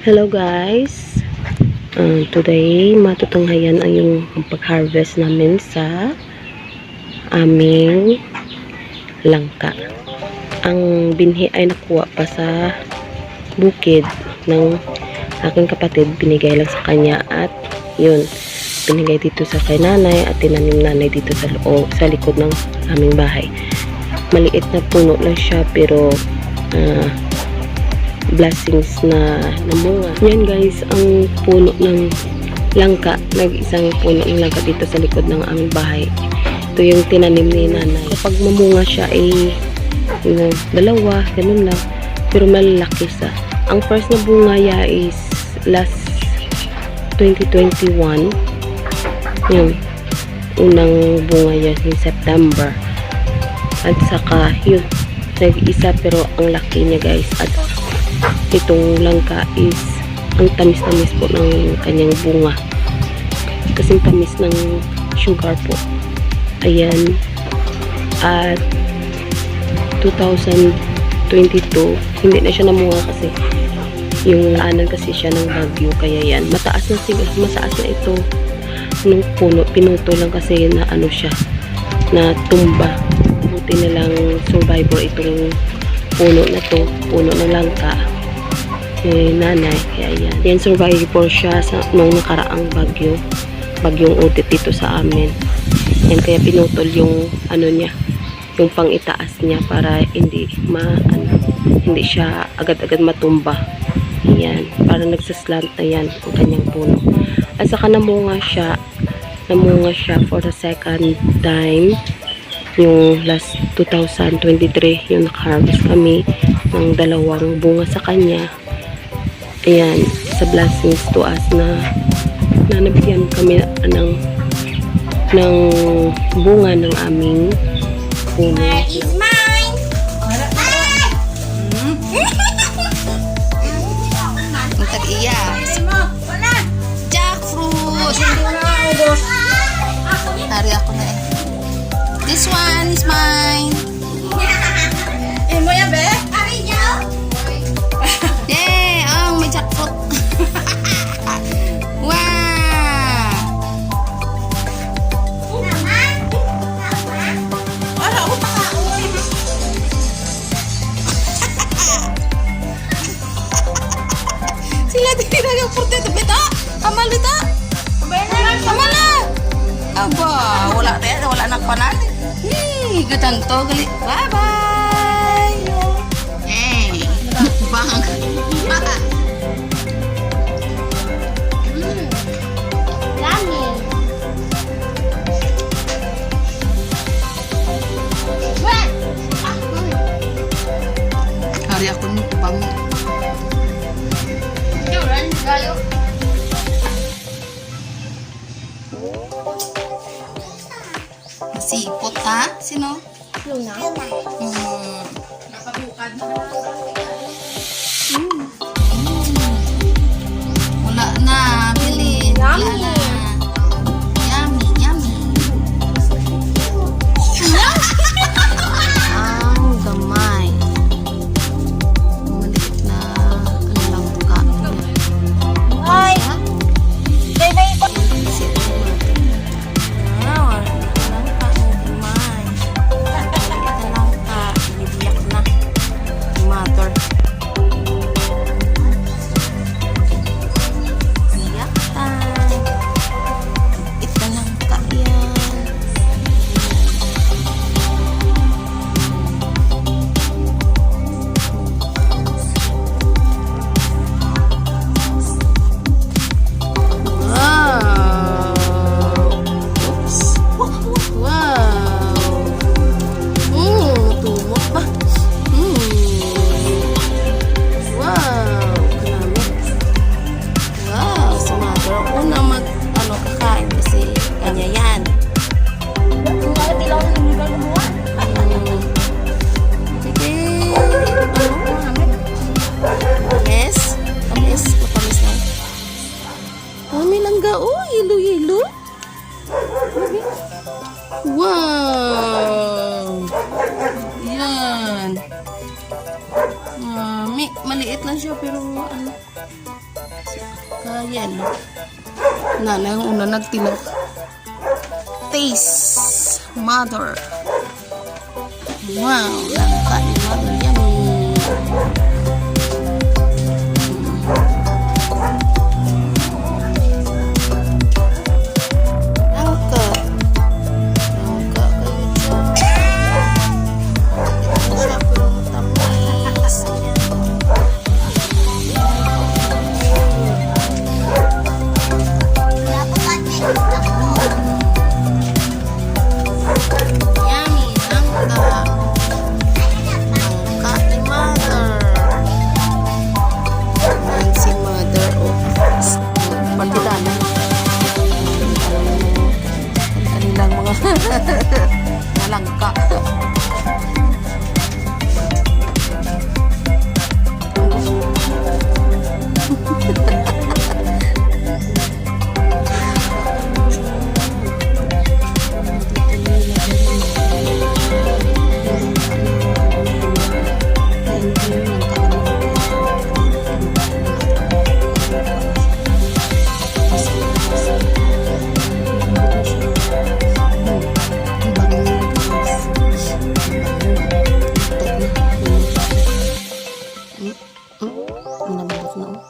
Hello guys! Uh, today, matutunghayan ang yung pag-harvest namin sa aming langka. Ang binhi ay nakuha pa sa bukid ng aking kapatid. Binigay lang sa kanya at yun, binigay dito sa kay nanay at tinanim nanay dito sa loob, sa likod ng aming bahay. Maliit na puno lang siya pero ah, blessings na namunga. Yan guys, ang puno ng langka. Nag-isang puno ng langka dito sa likod ng aming bahay. Ito yung tinanim ni nanay. Kapag mamunga siya ay yung dalawa, ganun lang. Pero malalaki sa. Ang first na bunga ya is last 2021. Yung unang bunga yan in September. At saka yun, nag-isa pero ang laki niya guys. At itong langka is ang tamis-tamis po ng kanyang bunga. Kasing tamis ng sugar po. Ayan. At 2022, hindi na siya namunga kasi yung anan kasi siya ng bagyo. Kaya yan. Mataas na siya. Mataas na ito nung puno. Pinuto lang kasi na ano siya na tumba. Buti na lang survivor itong puno na to. Puno ng langka eh, nanay. Kaya yan. Yan survivor siya sa, nung nakaraang bagyo. Bagyong utit dito sa amin. Yan kaya pinutol yung ano niya, yung pang itaas niya para hindi ma ano, hindi siya agad-agad matumba. Yan, para nagsaslant na yan ang kanyang puno. At saka namunga siya, namunga siya for the second time yung last 2023 yung naka-harvest kami ng dalawang bunga sa kanya ayan, sa blessings to us na na nabigyan kami ng ng bunga ng aming puno. Wala. Jackfruit. Hari ako na eh. This one is mine. Aba, wala tayo. Wala na panan. Hey, gudang to. Gali. Bye-bye! Hey! Bang! Lami. Wala. Hari ako ni bang. Juran, kayo. Sino? Luna. Hmm. Wala na, Bilin. Wala na. Wow! Yan. Uh, may, maliit lang siya pero ano. Kaya no. Nanay ang una nagtinag. Taste. Mother. Wow. Langka ni mother.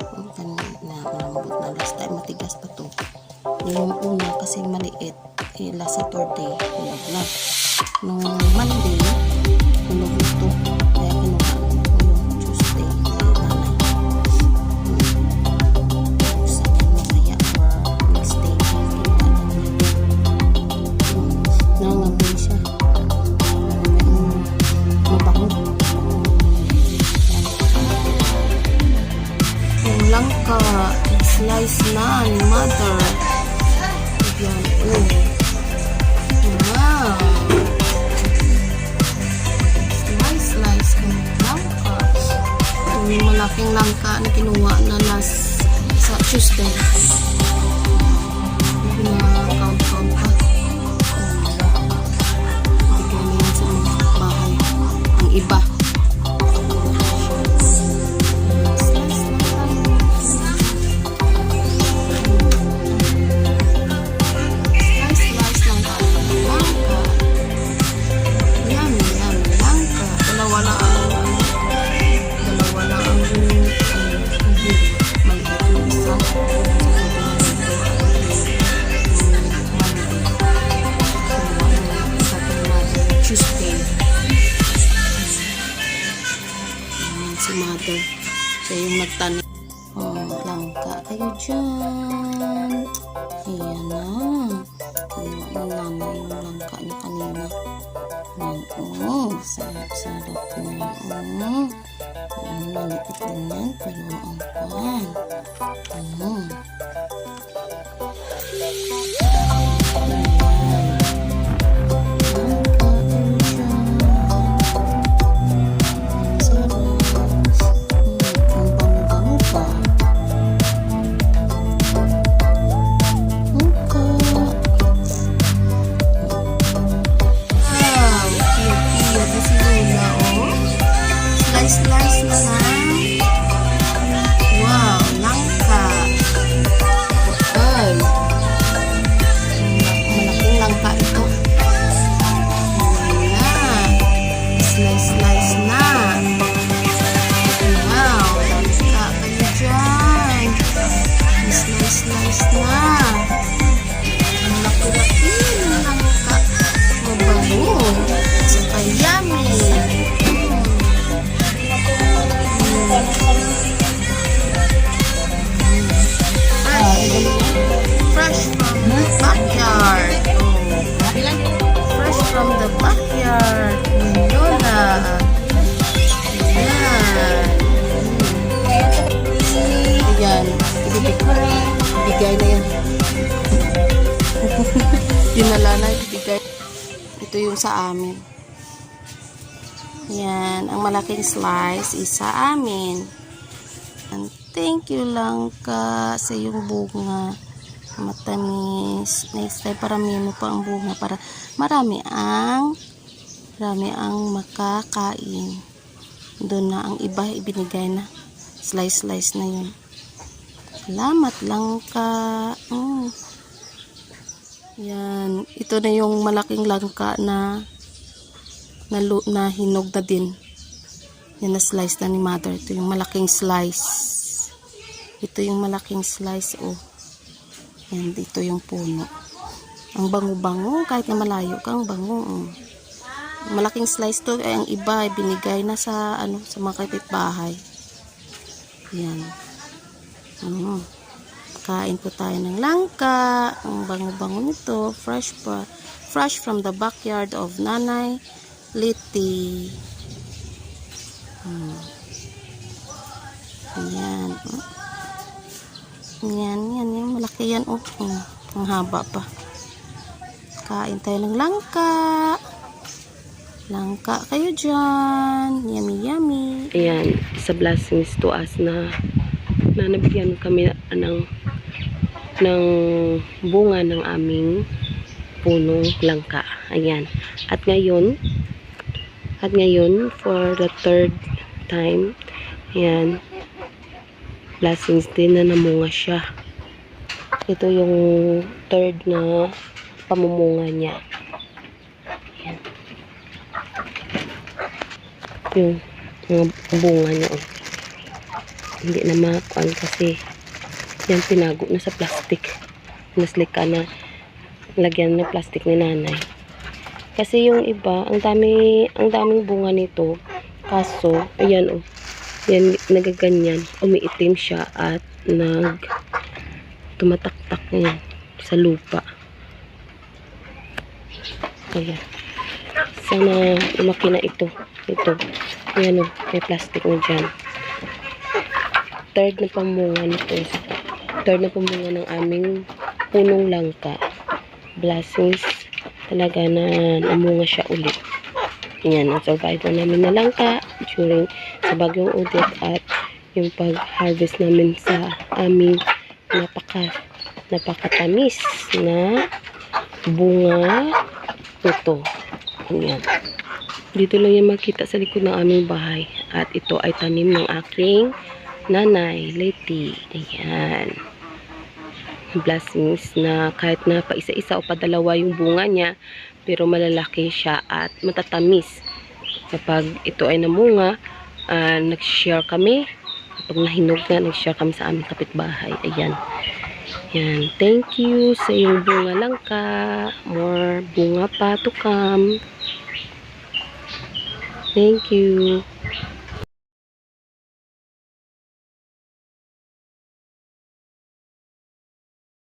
Nakita na malambot na last time. Matigas pa to. Yung una kasi maliit. Eh, last Saturday, hulog na. Nung Monday, hulog pa. Slice na ni mother. Yan. Oh. Wow. Slice-slice ka ng langka. Ito yung malaking langka na kinuha na last sa Tuesday. Oh, sarap-sarap na yun. Oh. Ang malapit lang yan, pero ang pan. Oh. backyard. Ah, Yun na. Ayan. Ayan. Ibigay na yan. Dinala na ibigay. Ito yung sa amin. Yan. Ang malaking slice is sa amin. And thank you lang ka sa iyong bunga matamis. Next time, paramihan mo pa ang bunga para marami ang marami ang makakain. Doon na ang iba ibinigay na slice-slice na yun. Salamat langka. Mm. Yan. Ito na yung malaking langka na na, na hinog na din. Yan na slice na ni mother. Ito yung malaking slice. Ito yung malaking slice. Oh. Yan. Dito yung puno. Ang bango-bango. Kahit na malayo kang bango. Oh. Malaking slice to. Ay, ang iba ay binigay na sa ano sa mga kapitbahay. Yan. Mm. Kain po tayo ng langka. Ang bango-bango nito. Fresh pa. Fresh from the backyard of Nanay Liti. Mm. Yan. Oh. Yan, yan, yan. Malaki yan. Oh, oh. Ang haba pa. Kain tayo ng langka. Langka kayo dyan. Yummy, yummy. Ayan, sa blessings to us na na nabigyan kami ng ng bunga ng aming punong langka. Ayan. At ngayon, at ngayon, for the third time, ayan, blessings din na namunga siya. Ito yung third na pamumunga niya. Ayan. Yung mga bunga niya. Oh. Hindi na makuan kasi yan tinago na sa plastic. Naslik ka na lagyan ng plastic ni nanay. Kasi yung iba, ang dami, ang daming bunga nito. Kaso, ayan oh. Yan, nagaganyan. Umiitim siya at nag tumataktak yan sa lupa. Ayan. Sana lumaki na ito. Ito. Ayan o. May plastic na dyan. Third na pamunga nito. Third na pamunga ng aming punong langka. Blessings. Talaga na namunga siya ulit. Yan. Ang survival namin na langka during sa bagyong udit at yung pag-harvest namin sa aming napaka napakatamis na bunga ito. Ayan. Dito lang yan makita sa likod ng aming bahay. At ito ay tanim ng aking nanay, Leti. Ayan. Blessings na kahit na pa isa-isa o padalawa yung bunga niya, pero malalaki siya at matatamis. Kapag ito ay namunga, ah, nag-share kami. Kapag nahinog na, nag-share kami sa aming kapitbahay. Ayan. Yan. Thank you sa iyong bunga langka. More bunga pa to come. Thank you.